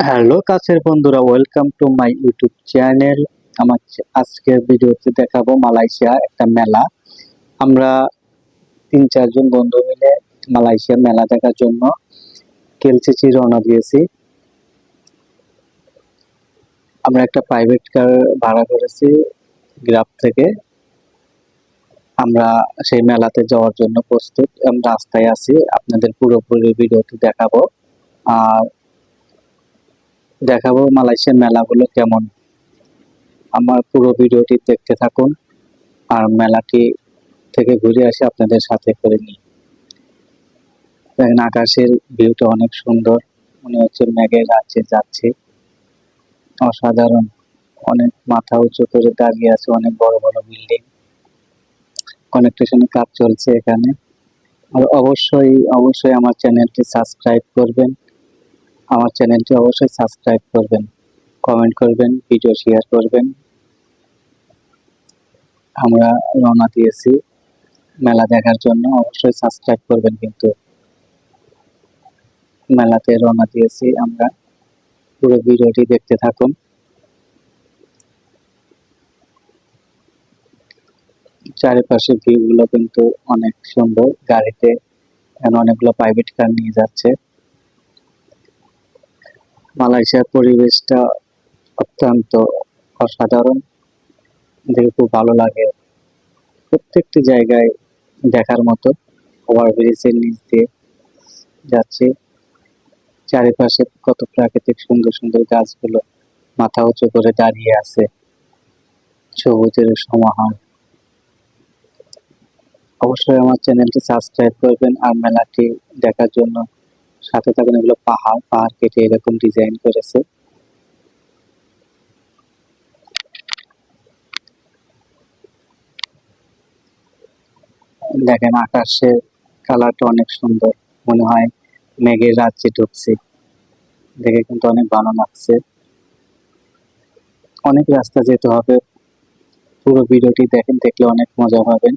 Hello কাছের বন্ধুরা welcome to my YouTube channel আমার আজকের ভিডিওতে দেখাবো মালয়েশিয়া একটা মেলা। আমরা তিন চারজন বন্ধু মিলে মালয়েশিয়া মেলা দেখার জন্য কেলচিচি রওনা দিয়েছি। আমরা একটা প্রাইভেট কার ভাড়া করেছি গ্রাফ থেকে। আমরা সেই মেলাতে যাওয়ার জন্য প্রস্তুত। রাস্তায় আছি, আপনাদের পুরোপুরি ভিডিওটি দেখাবো। আর দেখাবো মালয়েশিয়ার মেলাগুলো কেমন। আমার পুরো ভিডিওটি দেখতে থাকুন আর মেলাটি থেকে ঘুরে আসি আপনাদের সাথে করে নিই। দেখেন আকাশের ভিউটা অনেক সুন্দর, মনে হচ্ছে মেঘের রাজ্যে যাচ্ছে। অসাধারণ, অনেক মাথা উঁচু করে দাঁড়িয়ে আছে অনেক বড় বড় বিল্ডিং। কনেকটেশনের কাজ চলছে এখানে। আর অবশ্যই অবশ্যই আমার চ্যানেলটি সাবস্ক্রাইব করবেন। আমার চ্যানেলটি অবশ্যই সাবস্ক্রাইব করবেন, কমেন্ট করবেন, ভিডিও শেয়ার করবেন। আমরা রওনা দিয়েছি মেলা দেখার জন্য, অবশ্যই সাবস্ক্রাইব করবেন কিন্তু। মেলাতে রওনা দিয়েছি আমরা। পুরো ভিডিওটি দেখতে থাকুন। চারিপাশে ভিউগুলো কিন্তু অনেক সুন্দর। গাড়িতে অনেকগুলো প্রাইভেট কার নিয়ে যাচ্ছে। মালয়েশিয়ার পরিবেশটা অত্যন্ত অসাধারণ। দেখে খুব ভালো লাগে। প্রত্যেকটি জায়গায় দেখার মতো ওভার ব্রিজের নিচ দিয়ে যাচ্ছে। চারিপাশে কত প্রাকৃতিক সুন্দর সুন্দর গাছগুলো মাথা উঁচু করে দাঁড়িয়ে আছে। সবুজের সমাহার। অবশ্যই আমার চ্যানেলটি সাবস্ক্রাইব করবেন আর মেলাটি দেখার জন্য সাথে থাকুন এগুলো পাহাড় পাহাড় কেটে এরকম ডিজাইন করেছে। দেখেন আকাশের কালারটা অনেক সুন্দর, মনে হয় মেঘের রাজ্যে ঢুকছে। দেখে কিন্তু অনেক ভালো লাগছে। অনেক রাস্তা যেতে হবে। পুরো ভিডিওটি দেখেন, দেখলে অনেক মজা পাবেন।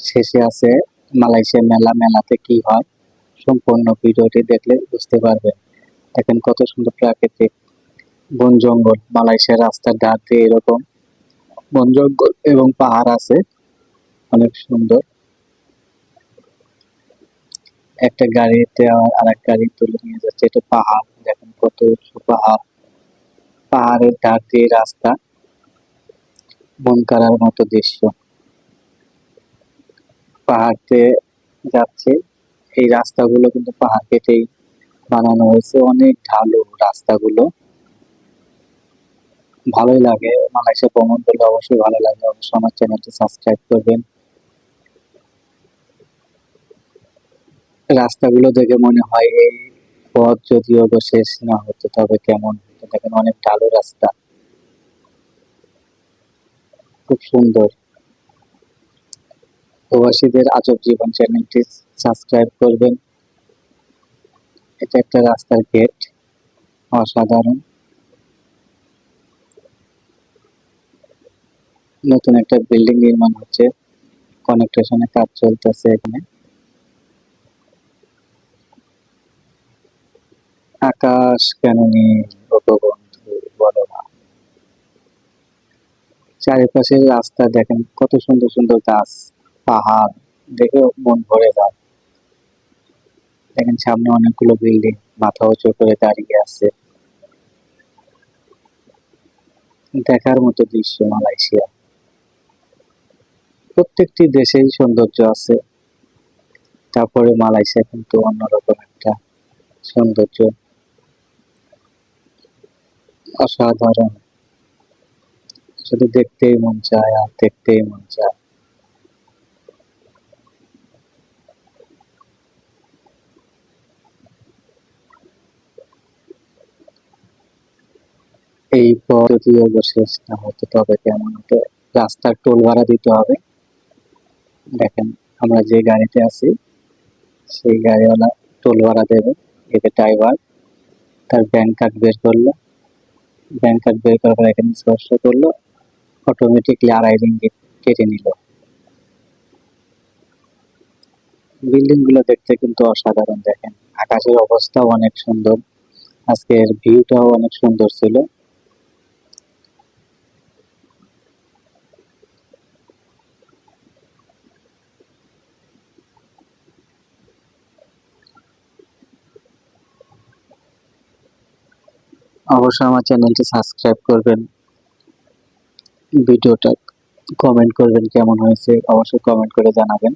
শেষে আছে মালয়েশিয়া মেলা, মেলাতে কি হয়? সম্পূর্ণ ভিডিওটি দেখলে বুঝতে পারবেন। দেখেন কত সুন্দর প্রাকৃতিক বন জঙ্গল। মালয়েশিয়ার রাস্তার ধার দিয়ে এরকম বন জঙ্গল এবং পাহাড় আছে। অনেক সুন্দর। একটা গাড়িতে আবার আরেক গাড়ি তুলে নিয়ে যাচ্ছে। এটা পাহাড়। দেখেন কত উঁচু পাহাড়। পাহাড়ের ধার দিয়ে রাস্তা। মন করার মতো দৃশ্য। পাহাড়তে যাচ্ছে। এই রাস্তাগুলো কিন্তু পাহাড় কেটেই বানানো হয়েছে। অনেক ঢালু রাস্তাগুলো। ভালোই লাগে। মালয়েশিয়া ভ্রমণ করলে অবশ্যই ভালো লাগে। অবশ্যই আমার চ্যানেলটি সাবস্ক্রাইব করবেন। রাস্তাগুলো দেখে মনে হয় এই পথ যদিও শেষ না হতো, তবে কেমন দেখেন অনেক ঢালু রাস্তা। খুব সুন্দর। প্রবাসীদের আজব জীবন চ্যানেলটি সাবস্ক্রাইব করবেন। এটা একটা রাস্তার গেট অসাধারণ। নতুন একটা বিল্ডিং নির্মাণ হচ্ছে। কনেকটেশনের কাজ চলতেছে এখানে। আকাশ কেন নেই বন্ধু বলো না। চারিপাশের রাস্তা দেখেন, কত সুন্দর সুন্দর গাছ, পাহাড় দেখে মন ভরে যায়। দেখেন সামনে অনেকগুলো বিল্ডিং মাথা উঁচু করে দাঁড়িয়ে আছে। দেখার মতো দৃশ্য মালয়েশিয়া। প্রত্যেকটি দেশেই সৌন্দর্য আছে। তারপরে মালয়েশিয়া কিন্তু অন্যরকম একটা সৌন্দর্য। অসাধারণ। শুধু দেখতেই মন চায় আর দেখতেই মন চায়। এই পথ যদিও বা শেষ না হতো তবে কেমন হতো রাস্তার টোল ভাড়া দিতে হবে। দেখেন, আমরা যে গাড়িতে আছি, সেই গাড়িওয়ালা টোল ভাড়া দেবে। এতে ড্রাইভার, তার ব্যাংক কার্ড বের করল। ব্যাংক কার্ড বের করার পর এখানে স্পর্শ করল। অটোমেটিকলি আড়াই রিঙ্গিট কেটে নিল। বিল্ডিংগুলো দেখতে কিন্তু অসাধারণ, দেখেন। আকাশের অবস্থাও অনেক সুন্দর। আজকের ভিউটাও অনেক সুন্দর ছিল। অবশ্যই আমার চ্যানেলটি সাবস্ক্রাইব করবেন। ভিডিওটা কমেন্ট করবেন কেমন হয়েছে অবশ্যই কমেন্ট করে জানাবেন।